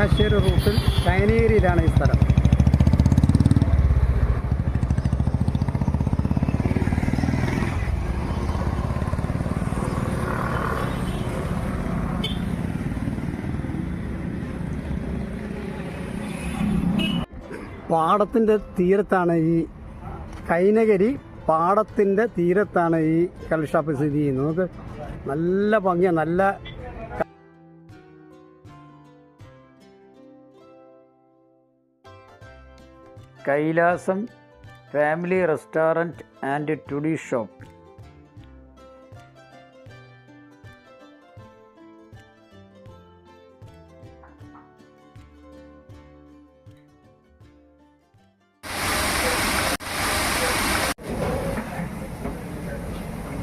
ചങ്ങനാശ്ശേരി റൂട്ടിൽ ചൈനേരിയിലാണ് ഈ സ്ഥലം. പാടത്തിന്റെ തീരത്താണ് ഈ കൈനഗരി പാടത്തിന്റെ തീരത്താണ് ഈ ഷാപ്പ് സ്ഥിതി ചെയ്യുന്നത്. നമുക്ക് നല്ല ഭംഗിയാണ് നല്ല Kailasam family restaurant and ടുഡി shop.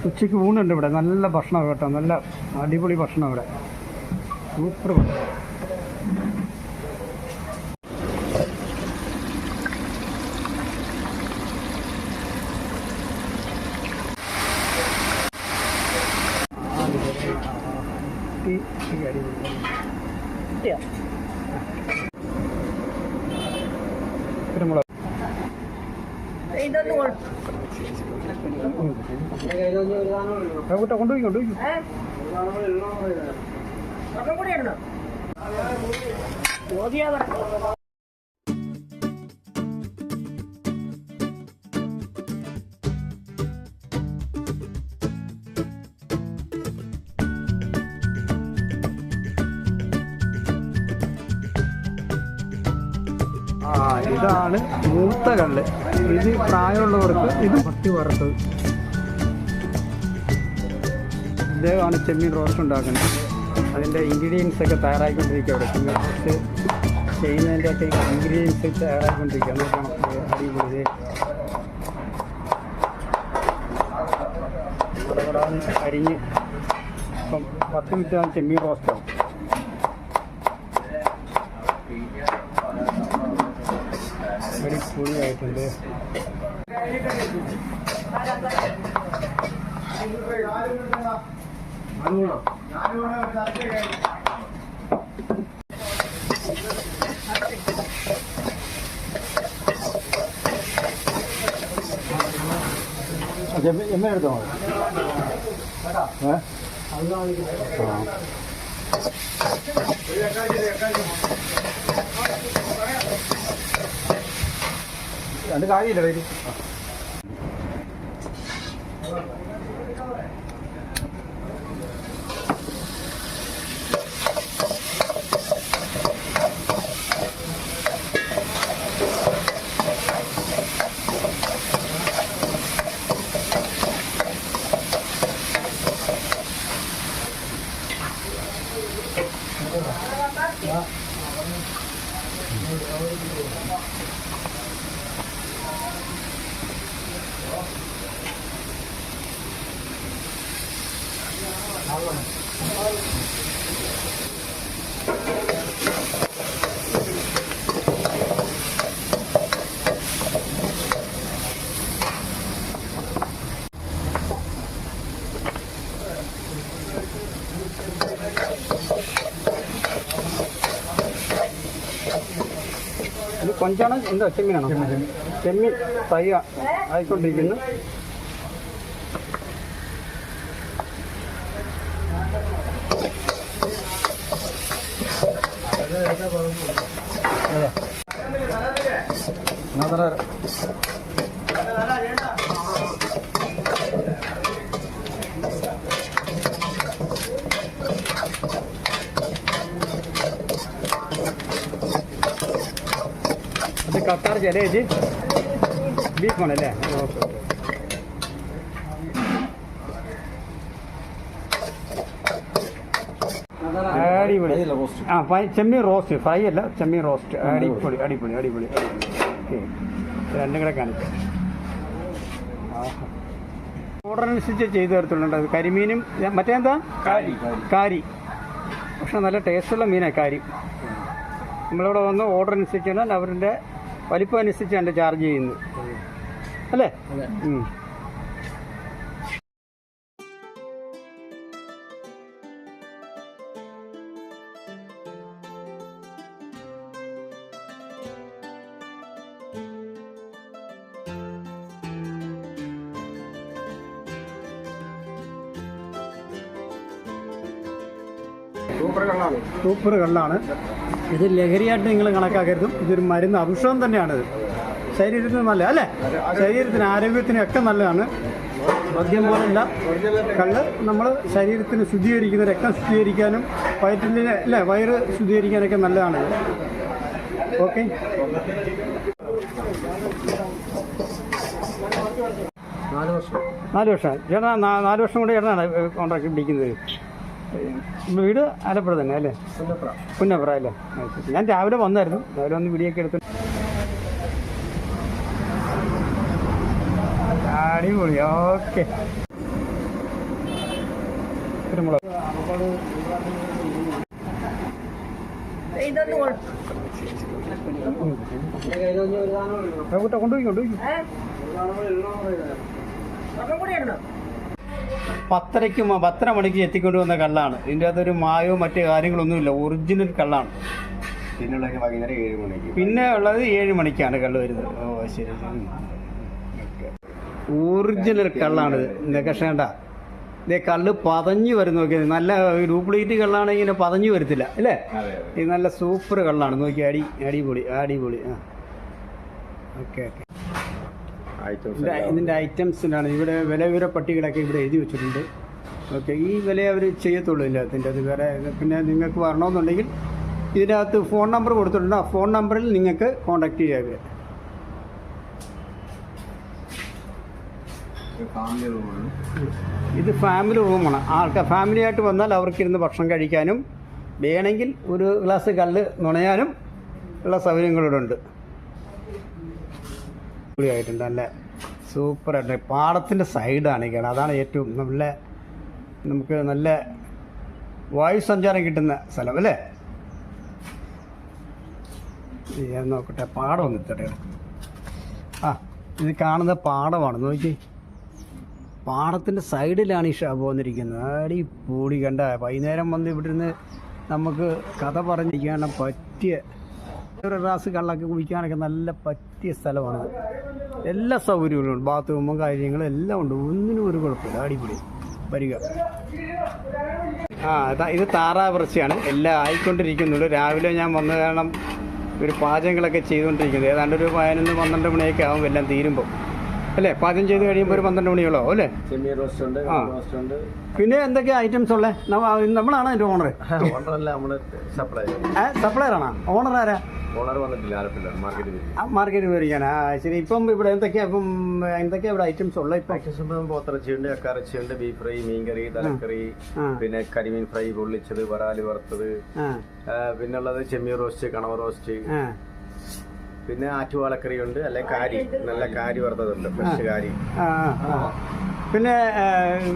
ഉച്ചയ്ക്ക് ഊണുണ്ട് ഇവിടെ. നല്ല ഭക്ഷണം കേട്ടോ. നല്ല അടിപൊളി ഭക്ഷണം ഇവിടെ. സൂപ്പർ ഭക്ഷണം ഈ ഈ അടിപൊളി. കിട്ടിയോ? കുരുമുളക് കൂട്ടോ കൊണ്ടുപോയി കൊണ്ടുപോയി ആ ഇതാണ് മൂത്ത കല്ല്. ഇത് പ്രായമുള്ളവർക്ക് ഇത് പട്ടി വറുത്തത്. ഇദ്ദേഹമാണ് ചെമ്മീൻ റോസ്റ്റ് ഉണ്ടാക്കുന്നത്. അതിന്റെ ഇൻഗ്രീഡിയൻസ് ഒക്കെ തയ്യാറായിക്കൊണ്ടിരിക്കുക അവിടെ ചെമ്മീൻ റോസ്റ്റ് ചെയ്യുന്നതിന്റെ ഒക്കെ ഇൻഗ്രീഡിയൻസ് തയ്യാറായിക്കൊണ്ടിരിക്കുക നോക്കണം അടിപൊളി അരിഞ്ഞ് ഇപ്പം പത്ത് മിനിറ്റ് ചെമ്മീൻ റോസ്റ്റ് ആവും. അടിപൊളിയായിട്ടുണ്ട്. എമ്മ എടുത്തോ ഏ രണ്ട് കാര്യമില്ല പേര് ഇത് കൊഞ്ചാണ്. എന്താ ചെമ്മീനാണോ? ചെമ്മീൻ. തയ്യ ആയിക്കൊണ്ടിരിക്കുന്നു. ഇത് കത്താർ ജലേജ് ബീഫാണല്ലേ ഓക്കെ ഓക്കെ അടിപൊളി ആ ചെമ്മീൻ റോസ്റ്റ് ഫ്രൈ അല്ല ചെമ്മീൻ റോസ്റ്റ്. അടിപൊളി അടിപൊളി അടിപൊളി ഓക്കെ. രണ്ടും കൂടെ കാണിക്കാം. ഓർഡർ അനുസരിച്ച് ചെയ്തു തരത്തുള്ളൂ അത് കരിമീനും മറ്റേ മറ്റേന്താ കാരി കാരി. പക്ഷെ നല്ല ടേസ്റ്റുള്ള മീനാണ് കാരി. നമ്മളിവിടെ വന്ന് ഓർഡർ അനുസരിച്ചാണ് അവരുടെ വലിപ്പം അനുസരിച്ച് എന്റെ ചാർജ് ചെയ്യുന്നത്. അല്ലേ? സൂപ്പർ കള്ളാണ് സൂപ്പർ കള്ളാണ് ഇത് ലഹരിയായിട്ട് നിങ്ങൾ കണക്കാക്കരുതും. ഇതൊരു മരുന്ന് ഔഷധം തന്നെയാണിത്. ശരീരത്തിന് നല്ല അല്ലേ? ശരീരത്തിന് ആരോഗ്യത്തിന് ഒക്കെ നല്ലതാണ്. മദ്യം പോലെയല്ല. കള്ള് നമ്മൾ ശരീരത്തിന് ശുദ്ധീകരിക്കുന്ന രക്തം ശുദ്ധീകരിക്കാനും വയറ്റിന്റെ അല്ലേ വയറ് ശുദ്ധീകരിക്കാനൊക്കെ നല്ലതാണ്. ഓക്കെ. നാല് വർഷം. നാല് വർഷം. ചേട്ടാ നാല് വർഷം കൊണ്ട് ചേട്ടനാണ് കോൺട്രാക്ട് പിടിക്കുന്നത്. വീട് ആലപ്പുഴ തന്നെ അല്ലേ? പുന്നപ്ര. അല്ലേ. ഞാൻ രാവിലെ വന്നായിരുന്നു. രാവിലെ വന്ന് വീടിയൊക്കെ എടുത്ത്. അടിപൊളി. ഓക്കെ. കുരുമുളക് കൊണ്ടുപോയി കൊണ്ടുപോയി പത്തരയ്ക്ക് പത്തര മണിക്ക് എത്തിക്കൊണ്ട് വന്ന കള്ളാണ്. ഇതിന്റെ അകത്തൊരു മായോ മറ്റു കാര്യങ്ങളൊന്നുമില്ല. ഒറിജിനൽ കള്ളാണ്. വൈകുന്നേരം ഏഴ് മണിക്ക്. പിന്നെ ഉള്ളത് ഏഴ് മണിക്കാണ് കള്ള് വരുന്നത്. ഓ ശരി. ശരി ഒറിജിനൽ കള്ളാണിത്. ഇതൊക്കെ ഷേണ്ട ഇതേ കള്ള് പതഞ്ഞു വരുന്നു നോക്കിയത് നല്ല ഡ്യൂപ്ലിക്കേറ്റ് കള്ളാണെങ്കിൽ ഇങ്ങനെ പതഞ്ഞു വരത്തില്ല അല്ലേ? ഇത് നല്ല സൂപ്പർ കള്ളാണ്. നോക്കി അടി അടിപൊളി അടിപൊളി. ആ. Okay okay. ഇതിന്റെ ഇതിന്റെ ഐറ്റംസിനാണ് ഇവിടെ വില വിവര പട്ടികളൊക്കെ ഇവിടെ എഴുതി വെച്ചിട്ടുണ്ട്. ഓക്കെ ഈ വില അവർ ചെയ്യത്തുള്ളൂ ഇല്ല അതിന്റെ അത് വേറെ പിന്നെ നിങ്ങൾക്ക് വരണമെന്നുണ്ടെങ്കിൽ ഇതിനകത്ത് ഫോൺ നമ്പർ കൊടുത്തിട്ടുണ്ട്. ആ ഫോൺ നമ്പറിൽ നിങ്ങൾക്ക് കോൺടാക്ട് ചെയ്യാം ഇവരെ. ഫാമിലി റൂമാണ് ഇത് ഫാമിലി റൂമാണ് ആൾക്കാർ ഫാമിലി ആയിട്ട് വന്നാൽ അവർക്ക് അവർക്കിരുന്ന് ഭക്ഷണം കഴിക്കാനും വേണമെങ്കിൽ ഒരു ഗ്ലാസ് കല്ല് നുണയാനും ഉള്ള സൗകര്യങ്ങളിവിടെ ഉണ്ട് അടിപൊളിയായിട്ടുണ്ട്. നല്ല സൂപ്പറായിട്ട് പാടത്തിന്റെ സൈഡാണ് ഈ അതാണ് ഏറ്റവും നല്ല നമുക്ക് നല്ല വായു സഞ്ചാരം കിട്ടുന്ന സ്ഥലം അല്ലേ? ഞാൻ നോക്കട്ടെ പാടം ഒന്ന് ഇത്തട്ടെ ആ ഇത് കാണുന്ന പാടമാണ്. നോക്കി പാടത്തിന്റെ സൈഡിലാണ് ഈ ഷാപ്പ് വന്നിരിക്കുന്നത്. അടി പൂടി കണ്ട വൈകുന്നേരം വന്ന് ഇവിടെ നിന്ന് നമുക്ക് കഥ പറഞ്ഞിരിക്കാൻ പറ്റിയ ഒരു ഗ്ലാസ് കള്ളൊക്കെ കുടിക്കാനൊക്കെ നല്ല പറ്റിയ സ്ഥലമാണ്. എല്ലാ സൗകര്യങ്ങളും ബാത്റൂമും കാര്യങ്ങളും എല്ലാം ഉണ്ട്. ഒന്നിനും ഒരു കുഴപ്പമില്ല. അടിപൊളി. വരിക. ആ ഇത് ഇത് താറാവിറച്ചിയാണ്. എല്ലാം ആയിക്കൊണ്ടിരിക്കുന്നുള്ളൂ രാവിലെ ഞാൻ വന്ന കാരണം ഒരു പാചകങ്ങളൊക്കെ ചെയ്തുകൊണ്ടിരിക്കുന്നത്. ഏതാണ്ട് ഒരു പതിനൊന്ന് പന്ത്രണ്ട് മണിയൊക്കെ ആവും എല്ലാം തീരുമ്പോൾ അല്ലേ? പാചകം ചെയ്ത് കഴിയുമ്പോൾ ഒരു പന്ത്രണ്ട് മണിയോളോ അല്ലേ? ചെമ്മീൻ റോസ്റ്റ് ഉണ്ട് ആ. റോസ്റ്റ് ഉണ്ട്. പിന്നെ എന്തൊക്കെയാ ഐറ്റംസ് ഉള്ളത് നമ്മളാണ് അതിന്റെ ഓണർ ഓണറല്ല നമ്മൾ സപ്ലൈ സപ്ലയർ ആണോ? ഓണർ ആരാ? ഓണർ വന്നിട്ടില്ല ആലപ്പില്ല മാർക്കറ്റിൽ മാർക്കറ്റ് മേടിക്കാനാ ആ, ശരി. ഇപ്പം ഇവിടെ എന്തൊക്കെയാ ഇപ്പം എന്തൊക്കെയാ ഇവിടെ ഐറ്റംസ് ഉള്ളത് ഇപ്പം പോത്തിറച്ചിയുണ്ട് അക്കറച്ചിയുണ്ട് ബീഫ് ഫ്രൈ മീൻകറി തലക്കറി ആ. പിന്നെ കരിമീൻ ഫ്രൈ പൊള്ളിച്ചത് വറാൽ വറുത്തത്. ആ. ആ, പിന്നുള്ളത് ചെമ്മീൻ റോസ്റ്റ് കണവ റോസ്റ്റ് ആ. പിന്നെ ആറ്റുവാളക്കറിയുണ്ട് അല്ലെ കാരി. നല്ല കാരി വറുത്തതുണ്ട് ഫ്രഷ് കാരി. പിന്നെ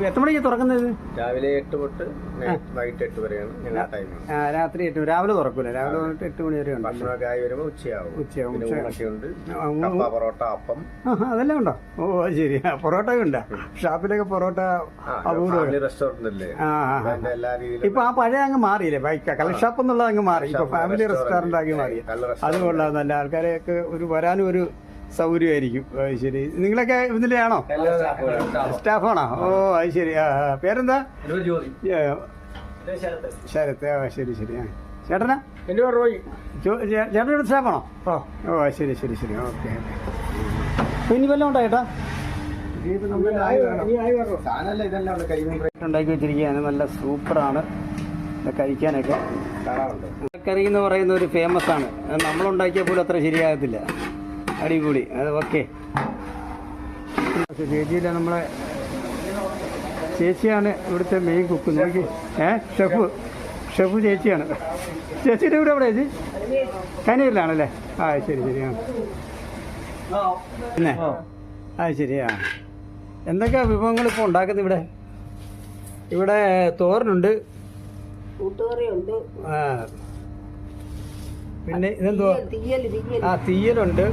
എത്ര മണിക്ക് തുറക്കുന്നത്? രാവിലെ എട്ട് തൊട്ട് വൈകിട്ട് എട്ട് വരെയാണ് ഞങ്ങളുടെ ടൈം രാത്രി എട്ട് രാവിലെ തുറക്കൂല. രാവിലെ തൊട്ട് എട്ട് മണി വരെ ഭക്ഷണമൊക്കെ ആയി വരുമ്പോൾ ഉച്ചയാവും. ഉച്ചയാവും. ഉണ്ട്. പൊറോട്ട അപ്പം. അതെല്ലാം ഉണ്ടോ? ഓ ശരി. പൊറോട്ട ഉണ്ടോ? ഷാപ്പിലൊക്കെ പൊറോട്ട റെസ്റ്റോറന്റ് ഇപ്പൊ ആ പഴയ അങ്ങ് മാറിയില്ലേ? ബൈക്ക് കള്ള് ഷാപ്പ് എന്നുള്ളത് അങ്ങ് മാറി. ഇപ്പൊ ഫാമിലി റെസ്റ്റോറന്റ്, ആക്കി മാറി. അത് കൊള്ളാം നല്ല ആൾക്കാരെയൊക്കെ ഒരു വരാനും ഒരു സൗകര്യമായിരിക്കും. അത് ശരി. നിങ്ങളൊക്കെ ഇതിലെയാണോ സ്റ്റാഫാണോ? ഓ അത് ശരി. ആ. പേരെന്താ? ശരത്ത് ആ ശരി ശരി. ആ. ചേട്ടനാ? എന്റെ പേര് റോയി. ചേട്ടനോട് സ്റ്റാഫാണോ? ഓ ഓ ശരി ശരി ശരി. Okay okay. ഇനി വല്ലതും ഉണ്ടോ ചേട്ടാ ഉണ്ടാക്കി വെച്ചിരിക്കുകയാണ്. നല്ല സൂപ്പറാണ്. കഴിക്കാനൊക്കെ. കറി എന്ന് പറയുന്ന ഒരു ഫേമസ് ആണ്. അത് നമ്മളുണ്ടാക്കിയ പോലും അത്ര ശരിയാകത്തില്ല. അടിപൊളി. അത് ഓക്കെ. ചേച്ചിയില്ല നമ്മളെ ചേച്ചിയാണ് ഇവിടുത്തെ മെയിൻ കുക്ക് നോക്കി. ഏ ഷെഫ് ഷെഫ് ചേച്ചിയാണ്. ചേച്ചിയുടെ ഇവിടെ എവിടെ ചേച്ചി? കനയിലാണല്ലേ ആ ശരി ശരി ആ. പിന്നെ? ആ. ശരിയാ എന്തൊക്കെയാ വിഭവങ്ങൾ ഇപ്പോൾ ഉണ്ടാക്കുന്നത് ഇവിടെ? ഇവിടെ തോരനുണ്ട്. പിന്നെ ഇതെന്തോ? ആ തീയലുണ്ട്.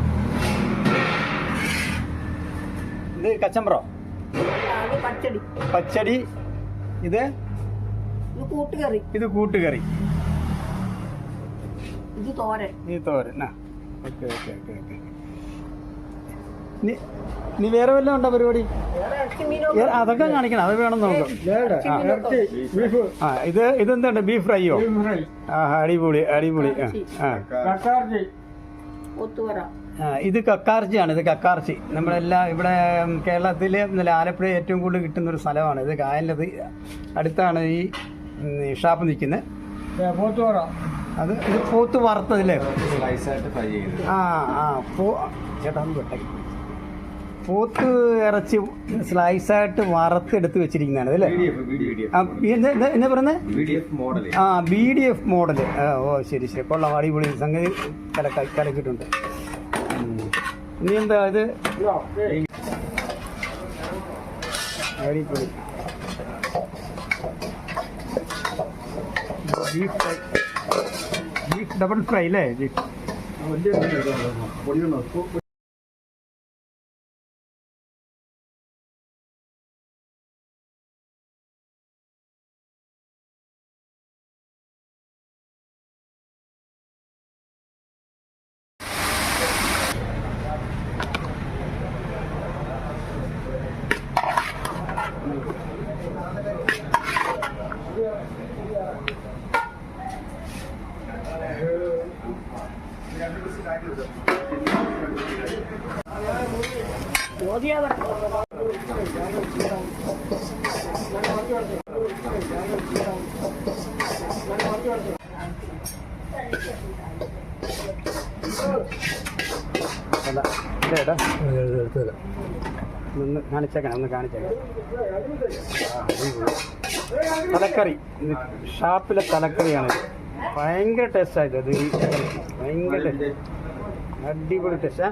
ഇത് കച്ചമ്പറോ? പച്ചടി. പച്ചടി. ഇത്? ഇത് കൂട്ടുകറി. ഇത് കൂട്ടുകറി. ഇത് തോരൻ. ഈ തോരൻ. ആ. Okay okay okay okay. നീ- നീ വേറെ വല്ലതും ഉണ്ടോ പരിപാടി? വേറെ ഇറച്ചി മീനോ? അതൊക്കെ കാണിക്കണം. അത് വേണം നമുക്ക്. ആ ഇത് ഇതെന്താണ് ബീഫ് ഫ്രൈയോ? ആ അടിപൊളി അടിപൊളി. ആ, ഇത് കക്കാർച്ചിയാണ് ഇത് കക്കാർച്ചി. നമ്മളെല്ലാം ഇവിടെ കേരളത്തിലെ ആലപ്പുഴ ഏറ്റവും കൂടുതൽ കിട്ടുന്ന ഒരു സ്ഥലമാണ്. ഇത് കായലിന്റെ അടുത്താണ് ഈ ഷാപ്പ് നിൽക്കുന്നത് അത് ഇത് പോത്ത് വറുത്തതില്ലേ ആ ആ പോ ചേട്ടാ ഒന്ന് വെട്ടെ പോത്ത് ഇറച്ചി സ്ലൈസായിട്ട് വറുത്തെടുത്ത് വെച്ചിരിക്കുന്നതാണ് അല്ലേ? എന്നാ പറയുന്നത് ആ ബി ഡി എഫ് മോഡൽ ഓ ശരി ശരി. കൊള്ളാം അടിപൊളി സംഗതി കലക്ക കലക്കിയിട്ടുണ്ട്. ഇനി എന്താ ഇത്? അടിപൊളി. Beef fry beef double fry അല്ലേ? ബീഫ് അല്ല ഇല്ല ഏട്ടാ എടുത്തല്ല ഒന്ന് കാണിച്ചേക്കണം ഒന്ന് കാണിച്ചേക്കണം. തലക്കറി. ഇത് ഷാപ്പിലെ തലക്കറിയാണ് ഇത്. ഭയങ്കര ടേസ്റ്റായത് അത് ഭയങ്കര അടിപൊളി ടേസ്റ്റാ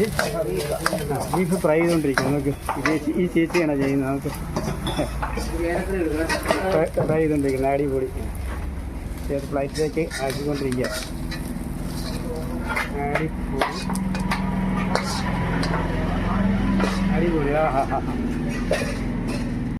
ചേച്ചി ബീഫ് ഫ്രൈ ചെയ്തുകൊണ്ടിരിക്കുന്നു നമുക്ക് ചേച്ചി ഈ ചേച്ചിയാണ് ചെയ്യുന്നത്? നമുക്ക് ഫ്രൈ ചെയ്തുകൊണ്ടിരിക്കുന്നത് അടിപൊളി. ചേർത്ത് ഫ്ലൈറ്റിലേക്ക് ആക്കിക്കൊണ്ടിരിക്കുക. അടിപൊളി. അടിപൊളി. ആ ഹാ ഹാ